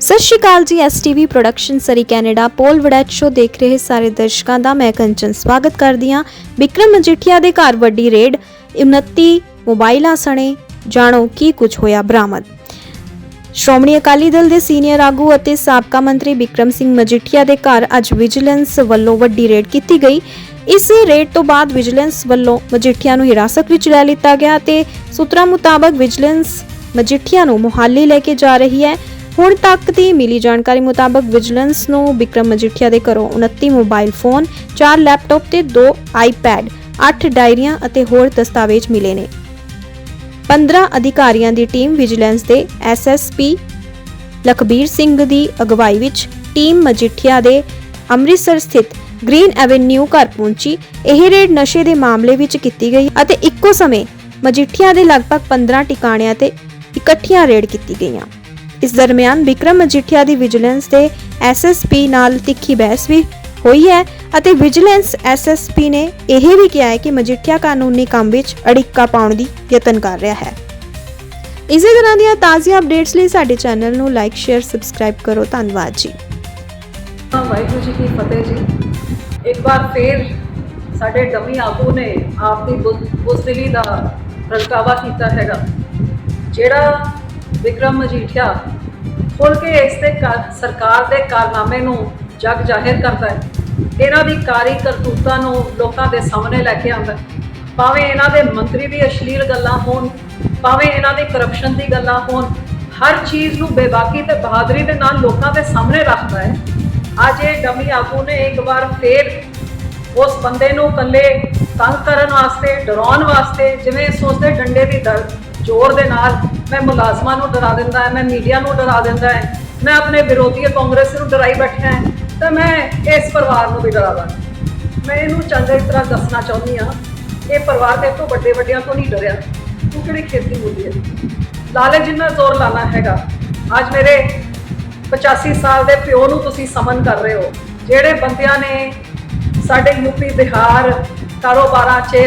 ਸਤਿ ਸ਼੍ਰੀ ਅਕਾਲ ਜੀ STV production Surrey Canada Paul Warraich show ਦੇਖ ਰਹੇ ਸਾਰੇ ਦਰਸ਼ਕਾਂ ਦਾ ਮੈਂ ਕੰਚਨ ਸਵਾਗਤ ਕਰਦੀ ਹਾਂ। ਵਿਕਰਮ ਮਜੀਠੀਆ ਦੇ ਘਰ ਵੱਡੀ ਰੇਡ 29 ਮੋਬਾਈਲਾਂ ਸਣੇ, ਜਾਣੋ ਕੀ ਕੁਝ ਹੋਇਆ ਬਰਾਮਦ। ਸ਼੍ਰੋਮਣੀ ਅਕਾਲੀ ਦਲ ਦੇ ਸੀਨੀਅਰ ਆਗੂ ਅਤੇ ਸਾਬਕਾ ਮੰਤਰੀ ਵਿਕਰਮ ਸਿੰਘ ਮਜੀਠੀਆ ਦੇ ਘਰ ਅੱਜ ਵਿਜੀਲੈਂਸ ਵੱਲੋਂ ਵੱਡੀ ਰੇਡ ਕੀਤੀ ਗਈ। ਇਸ ਰੇਡ ਤੋਂ ਬਾਅਦ ਵਿਜੀਲੈਂਸ ਵੱਲੋਂ ਮਜੀਠੀਆ ਨੂੰ ਹਿਰਾਸਤ ਵਿੱਚ ਲੈ ਲਿੱਤਾ ਗਿਆ ਤੇ ਸੂਤਰਾਂ ਮੁਤਾਬਕ ਵਿਜੀਲੈਂਸ ਮਜੀਠੀਆ ਨੂੰ ਮੁਹਾਲੀ ਲੈ ਕੇ ਜਾ ਰਹੀ ਹੈ। ਹੁਣ ਤੱਕ ਦੀ ਮਿਲੀ ਜਾਣਕਾਰੀ ਮੁਤਾਬਕ ਵਿਜੀਲੈਂਸ ਨੂੰ ਵਿਕਰਮ ਮਜੀਠੀਆ ਦੇ ਘਰੋਂ 29 ਮੋਬਾਈਲ ਫੋਨ 4 ਲੈਪਟਾਪ ਤੇ 2 ਆਈਪੈਡ 8 ਡਾਇਰੀਆਂ ਅਤੇ ਹੋਰ ਦਸਤਾਵੇਜ਼ ਮਿਲੇ ਨੇ। 15 ਅਧਿਕਾਰੀਆਂ ਦੀ ਟੀਮ ਵਿਜੀਲੈਂਸ ਦੇ ਐਸਐਸਪੀ ਲਖਬੀਰ ਸਿੰਘ ਦੀ ਅਗਵਾਈ ਵਿੱਚ ਟੀਮ ਮਜੀਠੀਆ ਦੇ ਅੰਮ੍ਰਿਤਸਰ ਸਥਿਤ ਗ੍ਰੀਨ ਐਵੇਨਿਊ ਘਰ ਪਹੁੰਚੀ। ਇਹ ਰੇਡ ਨਸ਼ੇ ਦੇ ਮਾਮਲੇ ਵਿੱਚ ਕੀਤੀ ਗਈ ਅਤੇ ਇੱਕੋ ਸਮੇਂ ਮਜੀਠੀਆ ਦੇ ਲਗਭਗ 15 ਟਿਕਾਣਿਆਂ ਤੇ ਇਕੱਠੀਆਂ ਰੇਡ ਕੀਤੀ ਗਈਆਂ। ਇਸ ਦਰਮਿਆਨ ਵਿਕਰਮ ਮਜੀਠੀਆ ਦੀ ਵਿਜੀਲੈਂਸ ਦੇ ਐਸਐਸਪੀ ਨਾਲ ਤਿੱਖੀ ਬਹਿਸ ਵੀ ਹੋਈ ਹੈ ਅਤੇ ਵਿਜੀਲੈਂਸ ਐਸਐਸਪੀ ਨੇ ਇਹ ਵੀ ਕਿਹਾ ਹੈ ਕਿ ਮਜੀਠੀਆ ਕਾਨੂੰਨੀ ਕੰਮ ਵਿੱਚ ਅੜਿੱਕਾ ਪਾਉਣ ਦੀ ਯਤਨ ਕਰ ਰਿਹਾ ਹੈ। ਇਸੇ ਤਰ੍ਹਾਂ ਦੀਆਂ ਤਾਜ਼ੀਆਂ ਅਪਡੇਟਸ ਲਈ ਸਾਡੇ ਚੈਨਲ ਨੂੰ ਲਾਈਕ, ਸ਼ੇਅਰ, ਸਬਸਕ੍ਰਾਈਬ ਕਰੋ। ਧੰਨਵਾਦ ਜੀ। ਵਾਹਿਗੁਰੂ ਜੀ ਕੀ ਫਤਿਹ ਜੀ। ਇੱਕ ਵਾਰ ਫੇਰ ਸਾਡੇ ਡਮੀ ਆਗੂ ਨੇ ਆਪ ਦੀ ਬੁਜ਼ਦਿਲੀ ਦਾ ਪ੍ਰਗਟਾਵਾ ਕੀਤਾ ਹੈਗਾ, ਜਿਹੜਾ ਵਿਕਰਮ ਮਜੀਠੀਆ ਖੁੱਲ ਕੇ ਇਸ ਤੇ ਸਰਕਾਰ ਦੇ ਕਾਰਨਾਮੇ ਨੂੰ ਜਗ ਜਾਹਿਰ ਕਰਦਾ ਹੈ। ਇਹਨਾਂ ਦੀ ਕਾਰੀ ਕਰਤੂਤਾਂ ਨੂੰ ਲੋਕਾਂ ਦੇ ਸਾਹਮਣੇ ਲੈ ਕੇ ਆਉਂਦਾ ਭਾਵੇਂ ਇਹਨਾਂ ਦੇ ਮੰਤਰੀ ਦੀ ਅਸ਼ਲੀਲ ਗੱਲਾਂ ਹੋਣ, ਭਾਵੇਂ ਇਹਨਾਂ ਦੀ ਕਰਪਸ਼ਨ ਦੀ ਗੱਲਾਂ ਹੋਣ, ਹਰ ਚੀਜ਼ ਨੂੰ ਬੇਬਾਕੀ ਤੇ ਬਹਾਦਰੀ ਦੇ ਨਾਲ ਲੋਕਾਂ ਦੇ ਸਾਹਮਣੇ ਰੱਖਦਾ ਹੈ। ਅੱਜ ਇਹ ਡਮੀ ਆਗੂ ਨੇ ਇੱਕ ਵਾਰ ਫੇਰ ਉਸ ਬੰਦੇ ਨੂੰ ਇਕੱਲੇ ਤੰਗ ਕਰਨ ਵਾਸਤੇ, ਡਰਾਉਣ ਵਾਸਤੇ ਜਿਵੇਂ ਸੋਚਦੇ ਡੰਡੇ ਦੀ ਦਰਦ ਜ਼ੋਰ ਦੇ ਨਾਲ ਮੈਂ ਮੁਲਾਜ਼ਮਾਂ ਨੂੰ ਡਰਾ ਦਿੰਦਾ ਹੈ, ਮੈਂ ਮੀਡੀਆ ਨੂੰ ਡਰਾ ਦਿੰਦਾ ਹੈ, ਮੈਂ ਆਪਣੇ ਵਿਰੋਧੀ ਕਾਂਗਰਸ ਨੂੰ ਡਰਾਈ ਬੈਠਾ ਹੈ, ਤਾਂ ਮੈਂ ਇਸ ਪਰਿਵਾਰ ਨੂੰ ਵੀ ਡਰਾ ਦਾਂ ਮੈਂ ਇਹਨੂੰ ਚੰਗੀ ਤਰ੍ਹਾਂ ਦੱਸਣਾ ਚਾਹੁੰਦੀ ਹਾਂ, ਇਹ ਪਰਿਵਾਰ ਦੇ ਤੋਂ ਵੱਡੇ ਵੱਡਿਆਂ ਤੋਂ ਨਹੀਂ ਡਰਿਆ, ਤੂੰ ਕਿਹੜੀ ਖੇਤੀ ਬੋਲੀ ਹੈ? ਲਾਲੇ ਜਿੰਨਾ ਜ਼ੋਰ ਲਾਣਾ ਹੈਗਾ, ਅੱਜ ਮੇਰੇ 85 ਸਾਲ ਦੇ ਪਿਓ ਨੂੰ ਤੁਸੀਂ ਸਮਨ ਕਰ ਰਹੇ ਹੋ, ਜਿਹੜੇ ਬੰਦਿਆਂ ਨੇ ਸਾਡੇ ਯੂਪੀ ਬਿਹਾਰ ਕਾਰੋਬਾਰਾਂ 'ਚ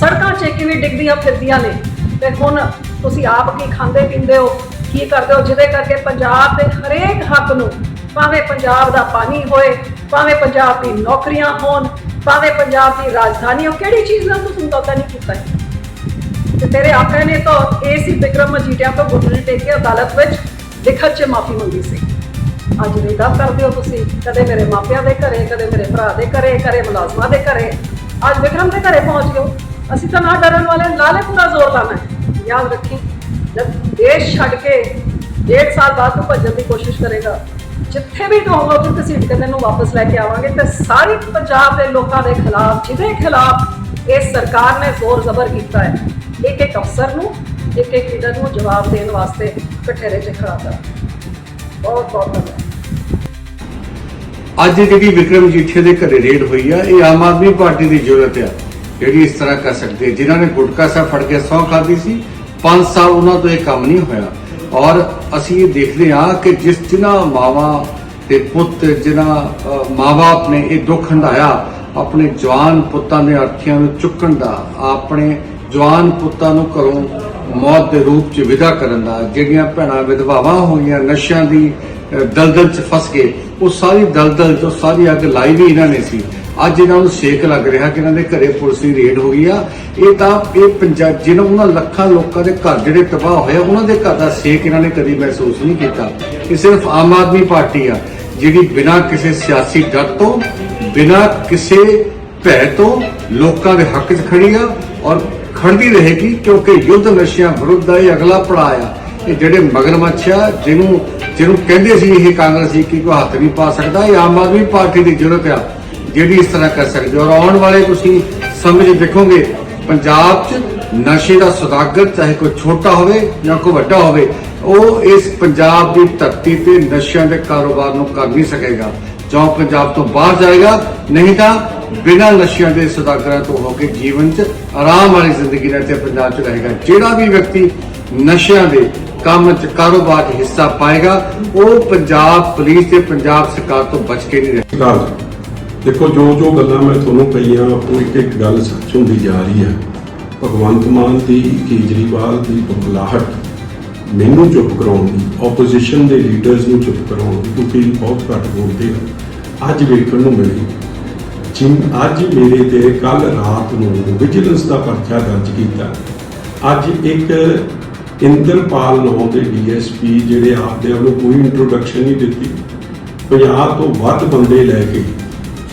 ਸੜਕਾਂ 'ਚ ਕਿਵੇਂ ਡਿੱਗਦੀਆਂ ਫਿਰਦੀਆਂ ਨੇ? ਤੇ ਹੁਣ ਤੁਸੀਂ ਆਪ ਕੀ ਖਾਂਦੇ ਪੀਂਦੇ ਹੋ? ਕੀ ਕਰਦੇ ਹੋ? ਜਿਹਦੇ ਕਰਕੇ ਪੰਜਾਬ ਦੇ ਹਰੇਕ ਹੱਕ ਨੂੰ ਭਾਵੇਂ ਪੰਜਾਬ ਦਾ ਪਾਣੀ ਹੋਏ, ਭਾਵੇਂ ਪੰਜਾਬ ਦੀ ਨੌਕਰੀਆਂ ਹੋਣ, ਭਾਵੇਂ ਪੰਜਾਬ ਦੀ ਰਾਜਧਾਨੀ ਹੋ ਕਿਹੜੀ ਚੀਜ਼ ਨਾਲ ਤੁਸੀਂ ਸਮਝੌਤਾ ਨਹੀਂ ਕੀਤਾ ਤੇ ਤੇਰੇ ਆਕਾ ਨੇ ਤਾਂ ਇਹ ਸੀ ਵਿਕਰਮ ਮਜੀਠੀਆ ਤੋਂ ਗੁੱਟਰੀ ਟੇਕ ਕੇ ਅਦਾਲਤ ਵਿੱਚ ਲਿਖਤ 'ਚ ਮਾਫੀ ਮੰਗੀ ਸੀ। ਅੱਜ ਵੇਦਾ ਕਰਦੇ ਹੋ ਤੁਸੀਂ, ਕਦੇ ਮੇਰੇ ਮਾਪਿਆਂ ਦੇ ਘਰੇ, ਕਦੇ ਮੇਰੇ ਭਰਾ ਦੇ ਘਰੇ, ਕਦੇ ਮੁਲਾਜ਼ਮਾਂ ਦੇ ਘਰੇ। ਅੱਜ ਵਿਕਰਮ ਦੇ ਘਰੇ ਪਹੁੰਚ ਗਏ ਅਸੀਂ ਤਾਂ ਨਾ ਡਰਨ ਵਾਲੇ ਨਾਲੇ ਪੂਰਾ ਜ਼ੋਰ ਲਾਣਾ ਯਾਦ ਰੱਖੀ, ਜਦ ਦੇਸ਼ ਛੱਡ ਕੇ ਡੇਢ ਸਾਲ ਬਾਅਦ ਤੂੰ ਭੱਜਣ ਦੀ ਕੋਸ਼ਿਸ਼ ਕਰੇਗਾ, ਜਿੱਥੇ ਵੀ ਤੂੰ ਹੋਗਾ ਤੂੰ ਕਿਸੇ ਕੇ ਤੈਨੂੰ ਵਾਪਸ ਲੈ ਕੇ ਆਵਾਂਗੇ ਤੇ ਸਾਰੀ ਪੰਜਾਬ ਦੇ ਲੋਕਾਂ ਦੇ ਖਿਲਾਫ, ਜਿਹਦੇ ਖਿਲਾਫ ਇਸ ਸਰਕਾਰ ਨੇ ਜ਼ੋਰ ਜ਼ਬਰ ਕੀਤਾ ਹੈ, ਇੱਕ ਇੱਕ ਅਫਸਰ ਨੂੰ, ਇੱਕ ਇੱਕ ਲੀਡਰ ਨੂੰ ਜਵਾਬ ਦੇਣ ਵਾਸਤੇ ਕਠੇਰੇ 'ਚ ਖੜਾ ਕਰ ਬਹੁਤ ਬਹੁਤ ਧੰਨਵਾਦ। ਅੱਜ ਜਿਹੜੀ ਵਿਕਰਮ ਜੀਠੇ ਦੇ ਘਰੇ ਰੇਡ ਹੋਈ ਆ, ਇਹ ਆਮ ਆਦਮੀ ਪਾਰਟੀ ਦੀ ਜ਼ਰੂਰਤ ਆ। ਜਿਹੜੀ ਇਸ ਤਰ੍ਹਾਂ ਕਰ ਸਕਦੇ। ਹੈ ਜਿਨ੍ਹਾਂ ਨੇ ਗੁਟਕਾ ਸਾਹਿਬ ਫੜ ਕੇ ਸੌ ਖਾਦੀ ਸੀ 5 ਸਾਲ ਉਹਨਾਂ ਤੋਂ ਇਹ ਕੰਮ ਨਹੀਂ ਹੋਇਆ। ਔਰ ਅਸੀਂ ਇਹ ਦੇਖਦੇ ਹਾਂ ਕਿ ਜਿਸ ਜਿਨ੍ਹਾਂ ਮਾਵਾਂ ਤੇ ਪੁੱਤ ਜਿਨ੍ਹਾਂ ਅ, ਮਾਂ-ਬਾਪ ਨੇ ਇਹ ਦੁੱਖ ਹੰਢਾਇਆ ਆਪਣੇ ਜਵਾਨ ਪੁੱਤਾਂ ਦੇ ਅਰਥੀਆਂ ਨੂੰ ਚੁੱਕਣ ਦਾ ਆਪਣੇ ਜਵਾਨ ਪੁੱਤਾਂ ਨੂੰ ਘਰੋਂ ਮੌਤ ਦੇ ਰੂਪ 'ਚ ਵਿਦਾ ਕਰਨ ਦਾ ਜਿਹੜੀਆਂ ਭੈਣਾਂ ਵਿਧਵਾਵਾਂ ਹੋਈਆਂ ਨਸ਼ਿਆਂ ਦੀ ਦਲਦਲ 'ਚ ਫਸ ਗਏ ਉਹ ਸਾਰੀ ਦਲਦਲ ਤੋਂ ਸਾਰੀ ਅੱਗ ਲਾਈ ਵੀ ਇਹਨਾਂ ਨੇ ਸੀ। ਅੱਜ ਇਹਨਾਂ ਨੂੰ ਸੇਕ ਲੱਗ ਰਿਹਾ ਕਿ ਇਹਨਾਂ ਦੇ ਘਰੇ ਪੁਲਿਸ ਦੀ ਰੇਡ ਹੋ ਗਈ ਆ। ਇਹ ਤਾਂ ਇਹ ਪੰਜਾਬ ਜਿਹਨਾਂ ਉਹਨਾਂ ਲੱਖਾਂ ਲੋਕਾਂ ਦੇ ਘਰ ਜਿਹੜੇ ਤਬਾਹ ਹੋਏ ਆ, ਉਹਨਾਂ ਦੇ ਘਰ ਦਾ ਸੇਕ ਇਹਨਾਂ ਨੇ ਕਦੀ ਮਹਿਸੂਸ ਨਹੀਂ ਕੀਤਾ। ਇਹ ਸਿਰਫ ਆਮ ਆਦਮੀ ਪਾਰਟੀ ਆ ਜਿਹੜੀ ਬਿਨਾਂ ਕਿਸੇ ਸਿਆਸੀ ਡਰ ਤੋਂ ਬਿਨਾਂ ਕਿਸੇ ਭੈ ਤੋਂ ਲੋਕਾਂ ਦੇ ਹੱਕ 'ਚ ਖੜੀ ਆ ਔਰ ਖੜਦੀ ਰਹੇਗੀ ਕਿਉਂਕਿ ਯੁੱਧ ਨਸ਼ਿਆਂ ਵਿਰੁੱਧ ਦਾ ਇਹ ਅਗਲਾ ਪੜਾਅ ਆ। ਇਹ ਜਿਹੜੇ ਮਗਰਮੱਛ ਆ ਜਿਹਨੂੰ ਜਿਹਨੂੰ ਕਹਿੰਦੇ ਸੀ ਇਹ ਕਾਂਗਰਸੀ ਕਿ ਕੋਈ ਹੱਥ ਨਹੀਂ ਪਾ ਸਕਦਾ ਇਹ ਆਮ ਆਦਮੀ ਪਾਰਟੀ ਦੀ ਜ਼ਰੂਰਤ ਆ। ਜਿਹੜੀ ਇਸ ਤਰ੍ਹਾਂ ਕਰ ਸਕਦੀ ਔਰ ਆਉਣ ਵਾਲੇ ਤੁਸੀਂ ਸਮਝ ਦੇਖੋਗੇ, ਪੰਜਾਬ 'ਚ ਨਸ਼ੇ ਦਾ ਸੁਦਾਗਰ ਚਾਹੇ ਕੋਈ ਛੋਟਾ ਹੋਵੇ ਜਾਂ ਕੋਈ ਵੱਡਾ ਹੋਵੇ, ਉਹ ਇਸ ਪੰਜਾਬ ਦੀ ਧਰਤੀ ਤੇ ਨਸ਼ਿਆਂ ਦੇ ਕਾਰੋਬਾਰ ਨੂੰ ਕਰ ਨਹੀਂ ਸਕੇਗਾ। ਜਾਂ ਪੰਜਾਬ ਤੋਂ ਬਾਹਰ ਜਾਏਗਾ, ਨਹੀਂ ਤਾਂ ਬਿਨਾਂ ਨਸ਼ਿਆਂ ਦੇ ਸੁਦਾਗਰਾਂ ਤੋਂ ਹੋ ਕੇ ਜੀਵਨ 'ਚ ਆਰਾਮ ਵਾਲੀ ਜ਼ਿੰਦਗੀ ਨਾਲ ਤੇ ਪੰਜਾਬ 'ਚ ਰਹੇਗਾ। ਜਿਹੜਾ ਵੀ ਵਿਅਕਤੀ ਨਸ਼ਿਆਂ ਦੇ ਕੰਮ 'ਚ ਕਾਰੋਬਾਰ 'ਚ ਹਿੱਸਾ ਪਾਏਗਾ, ਉਹ ਪੰਜਾਬ ਪੁਲਿਸ ਤੇ ਪੰਜਾਬ ਸਰਕਾਰ ਤੋਂ ਬਚ ਕੇ ਨਹੀਂ ਰਹੇਗਾ ਦੇਖੋ, ਜੋ ਜੋ ਗੱਲਾਂ ਮੈਂ ਤੁਹਾਨੂੰ ਕਹੀਆਂ, ਉਹ ਇੱਕ ਇੱਕ ਗੱਲ ਸੱਚ ਹੁੰਦੀ ਜਾ ਰਹੀ ਹੈ। ਭਗਵੰਤ ਮਾਨ ਦੀ ਕੇਜਰੀਵਾਲ ਦੀ ਬੁਖਲਾਹਟ ਮੈਨੂੰ ਚੁੱਪ ਕਰਾਉਣ ਦੀ ਆਪੋਜੀਸ਼ਨ ਦੇ ਲੀਡਰਸ ਨੂੰ ਚੁੱਪ ਕਰਾਉਣ ਦੀ ਕਿਉਂਕਿ ਬਹੁਤ ਘੱਟ ਬੋਲਦੇ ਆ ਅੱਜ ਵੇਖਣ ਨੂੰ ਮਿਲੀ। ਜਿਨ ਅੱਜ ਮੇਰੇ ਤੇ ਕੱਲ ਰਾਤ ਨੂੰ ਵਿਜੀਲੈਂਸ ਦਾ ਪਰਚਾ ਦਰਜ ਕੀਤਾ। ਅੱਜ ਇੱਕ ਇੰਦਰਪਾਲ ਨਾਮ ਦੇ ਡੀਐਸਪੀ ਜਿਹੜੇ ਆਪਦੇ ਨੂੰ ਕੋਈ ਇੰਟਰੋਡਕਸ਼ਨ ਨਹੀਂ ਦਿੱਤੀ। 50 ਤੋਂ ਵੱਧ ਬੰਦੇ ਲੈ ਕੇ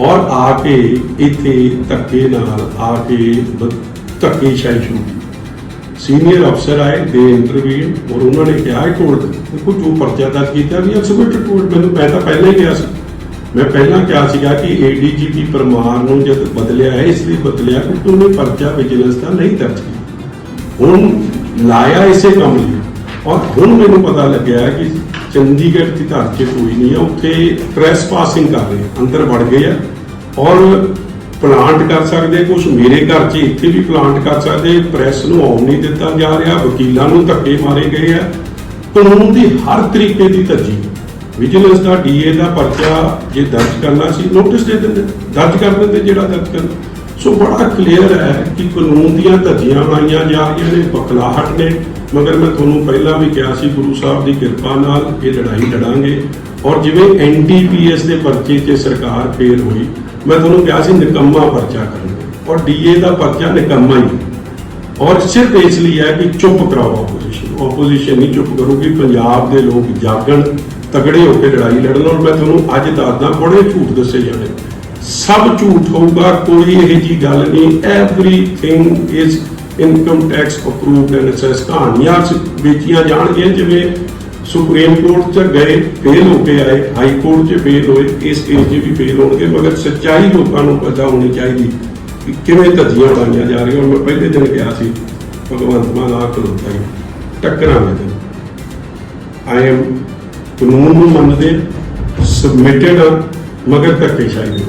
ਔਰ ਆ ਕੇ ਇੱਥੇ ਧੱਕੇ ਨਾਲ ਆ ਕੇ ਧੱਕੇ ਸ਼ਾਹੀ ਸ਼ੁਰੂ ਸੀਨੀਅਰ ਅਫਸਰ ਆਏ, ਦੇ ਇੰਟਰਵਿਊ ਔਰ ਉਹਨਾਂ ਨੇ ਕਿਹਾ ਕਿ ਕੋਰਟ, ਦੇਖੋ ਜੋ ਪਰਚਾ ਦਰਜ ਕੀਤਾ ਵੀ ਐਕਸਪਰਟ ਕੋਰਟ ਮੈਨੂੰ ਮੈਂ ਤਾਂ ਪਹਿਲਾਂ ਹੀ ਕਿਹਾ ਸੀ। ਮੈਂ ਪਹਿਲਾਂ ਕਿਹਾ ਸੀਗਾ ਕਿ ਏਡੀਜੀਪੀ ਪਰਮਾਰ ਨੂੰ ਜਦ ਬਦਲਿਆ ਹੈ, ਇਸ ਲਈ ਬਦਲਿਆ ਕਿਉਂਕਿ ਉਹਨੇ ਪਰਚਾ ਵਿਜੀਲੈਂਸ ਦਾ ਨਹੀਂ ਦਰਜ ਕੀਤਾ। ਹੁਣ ਲਾਇਆ ਇਸੇ ਕੰਮ ਲਈ। ਔਰ ਹੁਣ ਮੈਨੂੰ ਪਤਾ ਲੱਗਿਆ ਕਿ ਚੰਡੀਗੜ੍ਹ ਦੀ ਧਰਤੀ ਕੋਈ ਨਹੀਂ ਹੈ ਉੱਥੇ ਪ੍ਰੈਸ ਪਾਸਿੰਗ ਕਰ ਰਹੇ ਆ, ਅੰਦਰ ਵੜ ਗਏ ਆ ਔਰ ਪਲਾਂਟ ਕਰ ਸਕਦੇ ਕੁਝ ਮੇਰੇ ਘਰ 'ਚ ਇੱਥੇ ਵੀ ਪਲਾਂਟ ਕਰ ਸਕਦੇ ਪ੍ਰੈਸ ਨੂੰ ਆਉਣ ਨਹੀਂ ਦਿੱਤਾ ਜਾ ਰਿਹਾ ਵਕੀਲਾਂ ਨੂੰ ਧੱਕੇ ਮਾਰੇ ਗਏ ਆ। ਕਾਨੂੰਨ ਦੀ ਹਰ ਤਰੀਕੇ ਦੀ ਤਰਜੀਹ ਵਿਜੀਲੈਂਸ ਦਾ ਡੀਏ ਦਾ ਪਰਚਾ ਜੇ ਦਰਜ ਕਰਨਾ ਸੀ ਨੋਟਿਸ ਦੇ ਦਿੰਦੇ ਦਰਜ ਕਰ ਦਿੰਦੇ ਜਿਹੜਾ ਦਰਜ ਕਰਨਾ। ਸੋ ਬੜਾ ਕਲੀਅਰ ਹੈ ਕਿ ਕਾਨੂੰਨ ਦੀਆਂ ਧੱਜੀਆਂ ਬਣਾਈਆਂ ਜਾ ਰਹੀਆਂ ਨੇ ਬਕਲਾਹਟ ਨੇ। ਮਗਰ ਮੈਂ ਤੁਹਾਨੂੰ ਪਹਿਲਾਂ ਵੀ ਕਿਹਾ ਸੀ, ਗੁਰੂ ਸਾਹਿਬ ਦੀ ਕਿਰਪਾ ਨਾਲ ਇਹ ਲੜਾਈ ਲੜਾਂਗੇ। ਔਰ ਜਿਵੇਂ ਐਨਡੀਪੀਐਸ ਦੇ ਪਰਚੇ 'ਚ ਸਰਕਾਰ ਫੇਲ ਹੋਈ, ਮੈਂ ਤੁਹਾਨੂੰ ਕਿਹਾ ਸੀ, ਨਿਕੰਮਾ ਪਰਚਾ ਕਰਨਾ ਔਰ ਡੀਏ ਦਾ ਪਰਚਾ ਨਿਕੰਮਾ ਹੀ। ਔਰ ਸਿਰਫ ਇਸ ਲਈ ਹੈ ਕਿ ਚੁੱਪ ਕਰਾਓ ਆਪੋਜੀਸ਼ਨ ਆਪੋਜੀਸ਼ਨ ਨਹੀਂ ਚੁੱਪ ਕਰੂਗੀ, ਪੰਜਾਬ ਦੇ ਲੋਕ ਜਾਗਣ, ਤਗੜੇ ਹੋ ਕੇ ਲੜਾਈ ਲੜਨ। ਔਰ ਮੈਂ ਤੁਹਾਨੂੰ ਅੱਜ ਦੱਸਦਾ, ਬੜੇ ਝੂਠ ਦੱਸੇ ਜਾਣੇ। ਸਭ ਝੂਠ ਹੋਊਗਾ, ਕੋਈ ਇਹ ਜੀ ਗੱਲ ਨਹੀਂ। Everything is income tax approved and assess ਕਹਾਣੀਆਂ ਸ- ਵੇਚੀਆਂ ਜਾਣਗੀਆਂ, ਜਿਵੇਂ ਸੁਪਰੀਮ ਕੋਰਟ 'ਚ ਗਏ ਫੇਲ ਹੋ ਕੇ ਆਏ ਹਾਈ ਕੋਰਟ 'ਚ ਫੇਲ ਹੋਏ, ਇਸ ਕੇਸ 'ਚ ਵੀ ਫੇਲ ਹੋਣਗੇ, ਮਗਰ ਸੱਚਾਈ ਲੋਕਾਂ ਨੂੰ ਪਤਾ ਹੋਣੀ ਚਾਹੀਦੀ ਕਿ ਕਿਵੇਂ ਧੱਜੀਆਂ ਲਾਈਆਂ ਜਾ ਰਹੀਆਂ। ਮੈਂ ਪਹਿਲੇ ਦਿਨ ਕਿਹਾ ਸੀ, ਭਗਵੰਤ ਮਾਨ ਆ ਖਲੋਤਾ ਹੈ ਟੱਕਰਾਂ ਤੇ ਆਈ ਐਮ ਕਾਨੂੰਨ ਨੂੰ ਮੰਨਦੇ ਸਬਮਿਟਡ ਮਗਰ ਧੱਕੇਸ਼ਾਹੀ ਨਹੀਂ